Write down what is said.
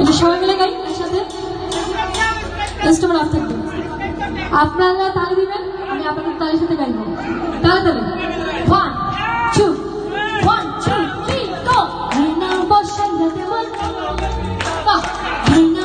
এটা সবাই মিলে গাই, একসাথে? কাস্টমার অফ আপনারা তালি দিবেন, আমি আপনাদের তালির সাথে গাইব। তাড়াতাড়ি তালে। One two one two three go ঝর্ণা বর্ষণ যাতে মন, বাহ! ঝর্ণা